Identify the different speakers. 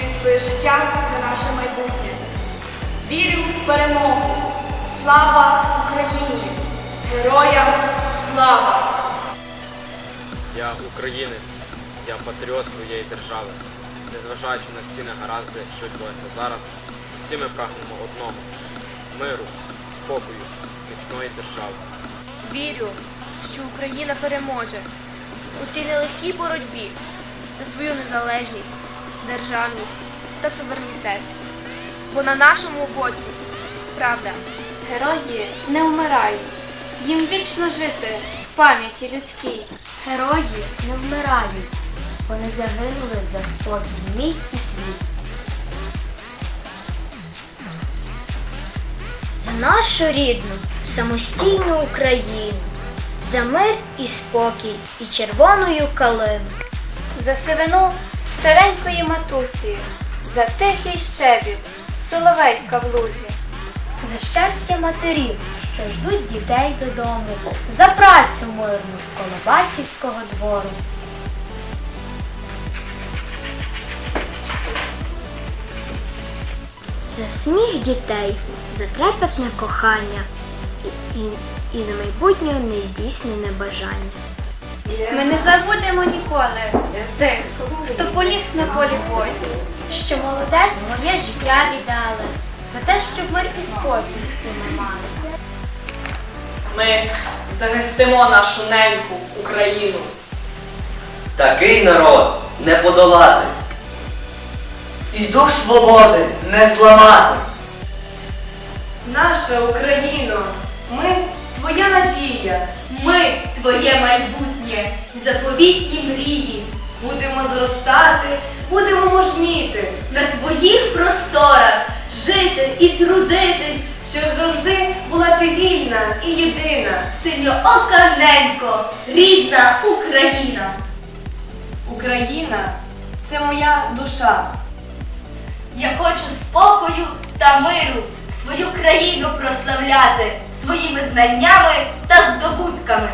Speaker 1: віддають своє життя за наше майбутнє. Вірю в перемогу! Слава Україні! Героям слава!
Speaker 2: Я українець, я патріот своєї держави. Незважаючи на всі негаразди, що відбуваються зараз, всі ми прагнемо одного миру, спокою, міцної держави.
Speaker 3: Вірю, що Україна переможе у цій нелегкій боротьбі за свою незалежність, державність та суверенітет. Бо на нашому боці правда.
Speaker 4: Герої не вмирають, їм вічно жити в пам'яті людській. Герої не вмирають, вони загинули за спокій мій і твій.
Speaker 5: За нашу рідну, самостійну Україну, за мир і спокій і червоною калину.
Speaker 4: За сивину старенької матусі, за тихий щебіт, соловейка в лузі.
Speaker 5: За щастя матерів, що ждуть дітей додому, за працю мирну коло батьківського двору. За сміх дітей, за трепетне кохання і, і за майбутнє нездійснене бажання.
Speaker 4: Ми не забудемо ніколи тих, хто поліг на полі бою,
Speaker 5: Що молоде своє життя віддали, за те, щоб мир і спокій всі ми мали.
Speaker 1: Ми захистимо нашу неньку Україну.
Speaker 6: Такий народ не подолати. І дух свободи не зламати.
Speaker 1: Наша Україно, ми твоя надія.
Speaker 3: Ми твоє майбутнє, заповітні мрії.
Speaker 1: Будемо зростати, будемо можніти,
Speaker 3: На твоїх просторах жити і трудитись.
Speaker 1: щоб завжди була ти вільна і єдина.
Speaker 3: Синьоока ненько, рідна Україна.
Speaker 1: Україна це моя душа.
Speaker 3: Я хочу спокою та миру, свою країну прославляти своїми знаннями та здобутками.